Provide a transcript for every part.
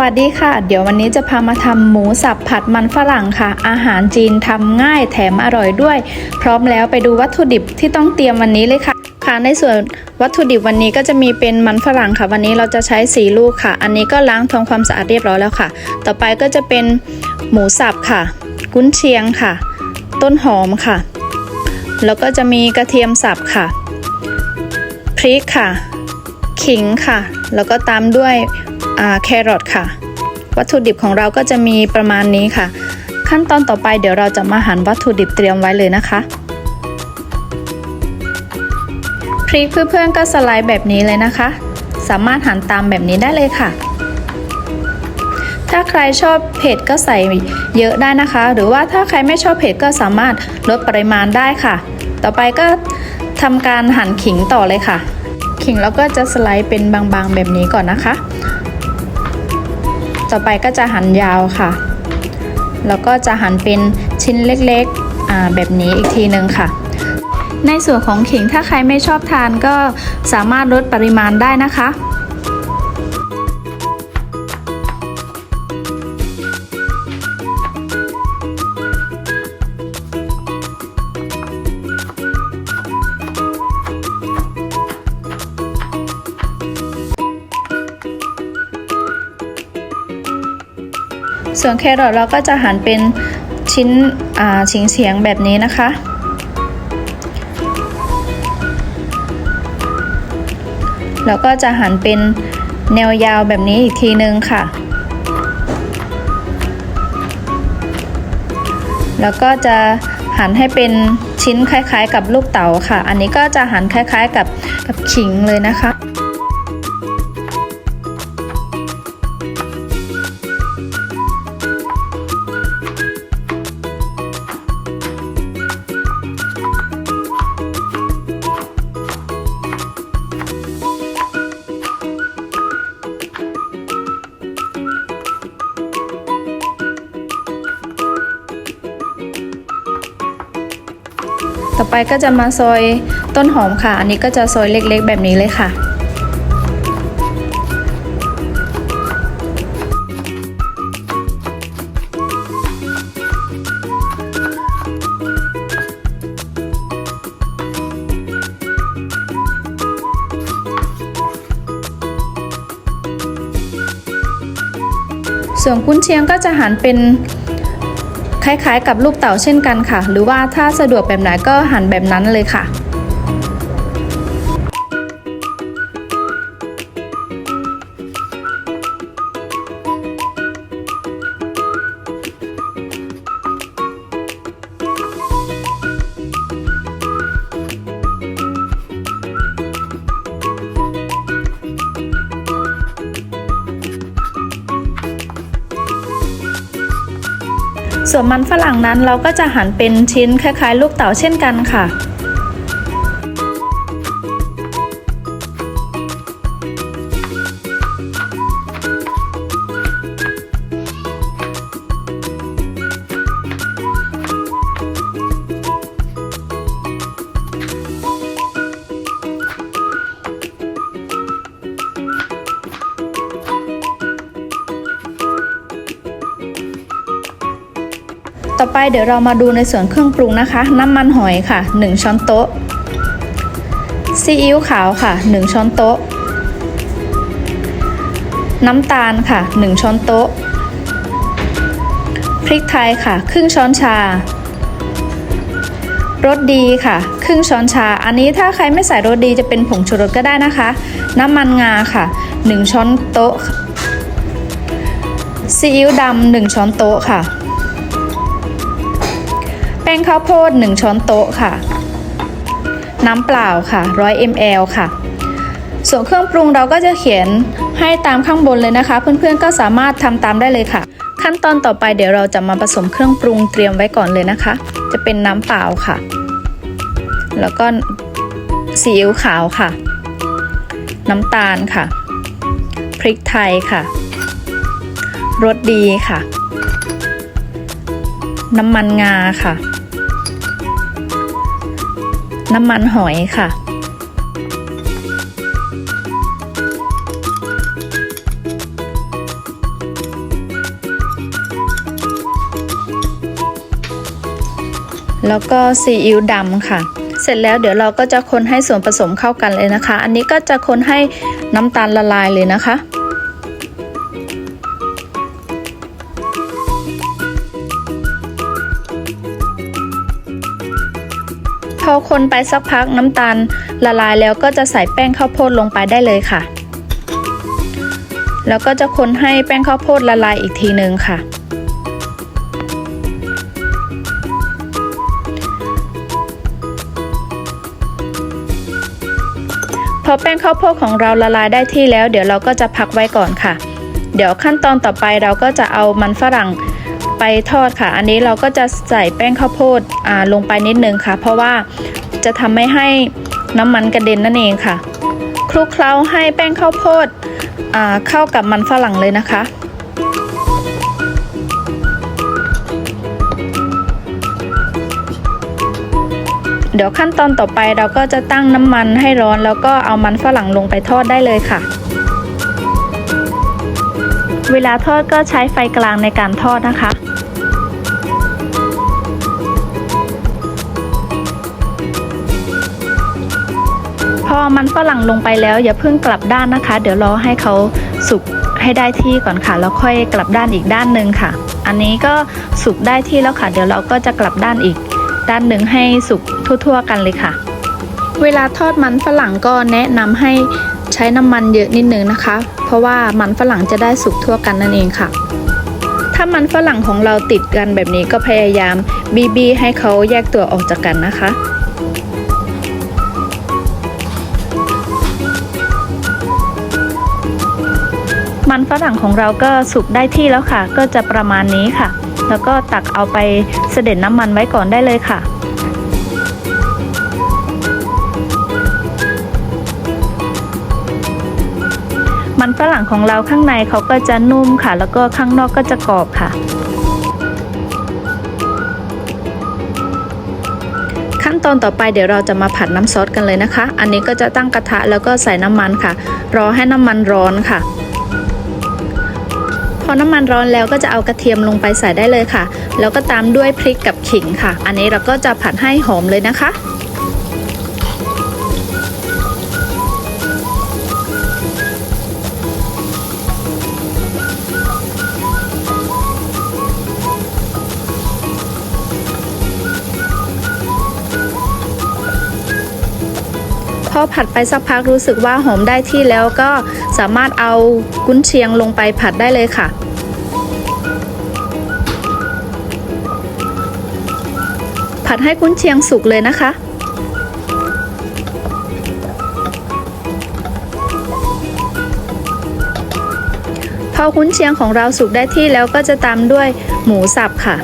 วัสดีค่ะ เดี๋ยววันนี้จะพามาทำหมูสับผัดมันฝรั่งค่ะ อาหารจีนทำง่ายแถมอร่อยด้วย พร้อมแล้วไปดูวัตถุดิบที่ต้องเตรียมวันนี้เลยค่ะ ค่ะในส่วนวัตถุดิบวันนี้ก็จะมีเป็นมันฝรั่งค่ะ วันนี้เราจะใช้สีลูกค่ะ อันนี้ก็ล้างทำความสะอาดเรียบร้อยแล้วค่ะ ต่อไปก็จะเป็นหมูสับค่ะ กุนเชียงค่ะ ต้นหอมค่ะ แล้วก็จะมีกระเทียมสับค่ะพริกค่ะ ขิงค่ะ แล้วก็ตามด้วย แครอทค่ะ วัตถุดิบของเราก็จะมีประมาณนี้ค่ะ ขั้นตอนต่อไปเดี๋ยวเราจะมาหั่นวัตถุดิบเตรียมไว้เลยนะคะพริกเพื่อนๆก็สไลด์แบบนี้เลยนะคะ สามารถหั่นตามแบบนี้ได้เลยค่ะ ถ้าใครชอบเผ็ดก็ใส่เยอะได้นะคะ หรือว่าถ้าใครไม่ชอบเผ็ดก็สามารถลดปริมาณได้ค่ะ ต่อไปก็ทำการหั่นขิงต่อเลยค่ะ ขิงแล้วก็จะสไลด์เป็นบางๆแบบนี้ก่อนนะคะ ต่อไปก็จะหั่นยาวค่ะ แล้วก็จะหั่นเป็นชิ้นเล็กๆแบบนี้อีกทีนึงค่ะ ในส่วนของขิงถ้าใครไม่ชอบทานก็สามารถลดปริมาณได้นะคะ ส่วนแครอทเราก็จะหั่นเป็นชิ้นชิงเฉียงแบบนี้นะคะ แล้วก็จะหั่นเป็นแนวยาวแบบนี้อีกทีนึงค่ะ แล้วก็จะหั่นให้เป็นชิ้นคล้ายๆ กับลูกเต๋าค่ะ อันนี้ก็จะหั่นคล้ายๆ กับกับขิงเลยนะคะ ต่อไปก็จะมาซอยต้นหอมค่ะ อันนี้ก็จะซอยเล็กๆ แบบนี้เลยค่ะส่วนกุ้นเชียงก็จะหั่นเป็น คล้ายๆ กับลูกเต๋าเช่นกันค่ะ หรือว่าถ้าสะดวกแบบไหนก็หั่นแบบนั้นเลยค่ะ ส่วนมันฝรั่งนั้นเราก็จะหั่นเป็นชิ้นคล้ายๆ ลูกเต๋าเช่นกันค่ะ ต่อไปเดี๋ยวเรามาดูในส่วนเครื่องปรุงนะคะ น้ำมันหอยค่ะ 1 ช้อนโต๊ะ ซีอิ๊วขาวค่ะ 1 ช้อนโต๊ะ น้ำตาลค่ะ 1 ช้อนโต๊ะ พริกไทยค่ะ ครึ่งช้อนชารสดีค่ะ ครึ่งช้อนชา อันนี้ถ้าใครไม่ใส่รสดีจะเป็นผงชูรสก็ได้นะคะ น้ำมันงาค่ะ 1 ช้อนโต๊ะซีอิ๊วดำ1ช้อนโต๊ะค่ะ งข้าวโพด 1 ช้อนโต๊ะค่ะ น้ำเปล่าค่ะ 100 ml ค่ะ ส่วนเครื่องปรุงเราก็จะเขียนให้ตามข้างบนเลยนะคะ เพื่อนๆก็สามารถทำตามได้เลยค่ะ ขั้นตอนต่อไปเดี๋ยวเราจะมาผสมเครื่องปรุงเตรียมไว้ก่อนเลยนะคะ จะเป็นน้ำเปล่าค่ะ แล้วก็ซีอิ๊วขาวค่ะ น้ำตาลค่ะ พริกไทยค่ะ รสดีค่ะ น้ำมันงาค่ะ น้ำมันหอยค่ะ แล้วก็ซีอิ๊วดำค่ะ เสร็จแล้วเดี๋ยวเราก็จะคนให้ส่วนผสมเข้ากันเลยนะคะ อันนี้ก็จะคนให้น้ำตาลละลายเลยนะคะ พอคนไปสักพักน้ำตาลละลายแล้วก็จะใส่แป้งข้าวโพดลงไปได้เลยค่ะ แล้วก็จะคนให้แป้งข้าวโพดละลายอีกทีหนึ่งค่ะ พอแป้งข้าวโพดของเราละลายได้ที่แล้ว เดี๋ยวเราก็จะพักไว้ก่อนค่ะ เดี๋ยวขั้นตอนต่อไปเราก็จะเอามันฝรั่ง ไปทอดค่ะ อันนี้เราก็จะใส่แป้งข้าวโพดลงไปนิดนึงค่ะ เพราะว่าจะทำไม่ให้น้ำมันกระเด็นนั่นเองค่ะ คลุกเคล้าให้แป้งข้าวโพดเข้ากับมันฝรั่งเลยนะคะเดี๋ยวขั้นตอนต่อไปเราก็จะตั้งน้ำมันให้ร้อนแล้วก็เอามันฝรั่งลงไปทอดได้เลยค่ะ เวลาทอดก็ใช้ไฟกลางในการทอดนะคะ อมันฝรั่งลงไปแล้วอย่าเพิ่งกลับด้านนะคะ เดี๋ยวรอให้เขาสุกให้ได้ที่ก่อนค่ะแล้วค่อยกลับด้านอีกด้านหนึ่งค่ะ อันนี้ก็สุกได้ที่แล้วค่ะ เดี๋ยวเราก็จะกลับด้านอีก ด้านหนึ่งให้สุกทั่ว ๆ กันเลยค่ะ เวลาทอดมันฝรั่งก็แนะนำให้ใช้น้ำมันเยอะนิดนึงนะคะ เพราะว่ามันฝรั่งจะได้สุกทั่วกันนั่นเองค่ะ ถ้ามันฝรั่งของเราติดกันแบบนี้ก็พยายามบีบีให้เขาแยกตัวออกจากกันนะคะ มันฝรั่งของเราก็สุกได้ที่แล้วค่ะ ก็จะประมาณนี้ค่ะ แล้วก็ตักเอาไปเสด็จน้ำมันไว้ก่อนได้เลยค่ะมันฝรั่งของเราข้างในเขาก็จะนุ่มค่ะ แล้วก็ข้างนอกก็จะกรอบค่ะ ขั้นตอนต่อไปเดี๋ยวเราจะมาผัดน้ำซอสกันเลยนะคะ อันนี้ก็จะตั้งกระทะแล้วก็ใส่น้ำมันค่ะ รอให้น้ำมันร้อนค่ะ พอน้ำมันร้อนแล้วก็จะเอากระเทียมลงไปใส่ได้เลยค่ะ แล้วก็ตามด้วยพริกกับขิงค่ะ อันนี้เราก็จะผัดให้หอมเลยนะคะ ผัดไปสักพักรู้สึกว่าหอมได้ที่แล้วก็สามารถเอากุนเชียงลงไปผัดได้เลยค่ะผัดให้กุนเชียงสุกเลยนะคะ พอคุ้นเชียงของเราสุกได้ที่แล้วก็จะตามด้วยหมูสับค่ะ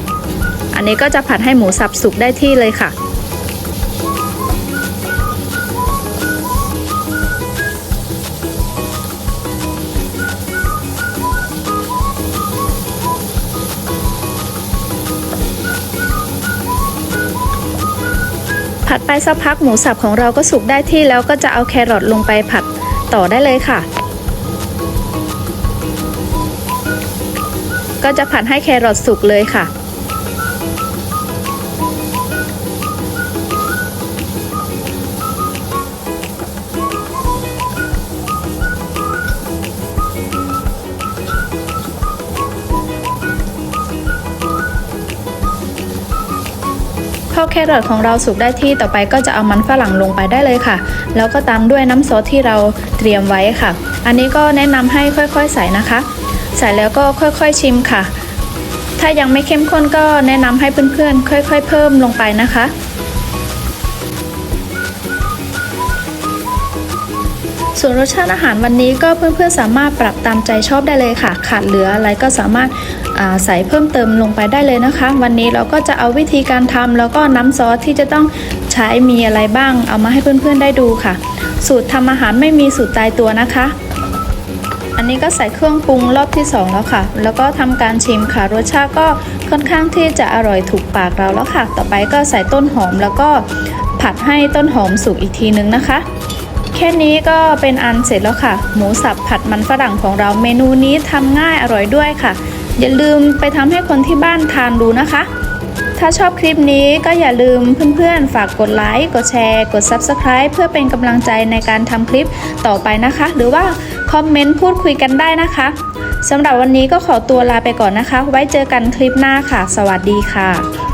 อันนี้ก็จะผัดให้หมูสับสุกได้ที่เลยค่ะ ผัดไปสักพักหมูสับของเราก็สุกได้ที่แล้วก็จะเอาแครอทลงไปผัดต่อได้เลยค่ะ ก็จะผัดให้แครอทสุกเลยค่ะ พอแครอทของเราสุกได้ที่ต่อไปก็จะเอามันฝรั่งลงไปได้เลยค่ะ แล้วก็ตามด้วยน้ำซอสที่เราเตรียมไว้ค่ะ อันนี้ก็แนะนำให้ค่อยๆใส่นะคะ ใส่แล้วก็ค่อยๆชิมค่ะ ถ้ายังไม่เข้มข้นก็แนะนำให้เพื่อนๆ ค่อยๆ เพิ่มลงไปนะคะส่วนรสชาติอาหารวันนี้ก็เพื่อนๆสามารถปรับตามใจชอบได้เลยค่ะ ขาดเหลืออะไรก็สามารถ ใส่เพิ่มเติมลงไปได้เลยนะคะ วันนี้เราก็จะเอาวิธีการทำแล้วก็น้ำซอสที่จะต้องใช้มีอะไรบ้าง เอามาให้เพื่อนๆได้ดูค่ะ สูตรทำอาหารไม่มีสูตรตายตัวนะคะ อันนี้ก็ใส่เครื่องปรุงรอบที่ 2 แล้วค่ะ แล้วก็ทำการชิมค่ะรสชาติก็ค่อนข้างที่จะอร่อยถูกปากเราแล้วค่ะ ต่อไปก็ใส่ต้นหอมแล้วก็ผัดให้ต้นหอมสุกอีกทีนึงนะคะแค่นี้ก็เป็นอันเสร็จแล้วค่ะ หมูสับผัดมันฝรั่งของเราเมนูนี้ทำง่ายอร่อยด้วยค่ะ อย่าลืมไปทำให้คนที่บ้านทานดูนะคะ ถ้าชอบคลิปนี้ก็อย่าลืมเพื่อนๆ ฝากกดไลค์ กดแชร์ กด Subscribe เพื่อเป็นกำลังใจในการทำคลิปต่อไปนะคะ หรือว่าคอมเมนต์พูดคุยกันได้นะคะสำหรับวันนี้ก็ขอตัวลาไปก่อนนะคะ ไว้เจอกันคลิปหน้าค่ะ สวัสดีค่ะ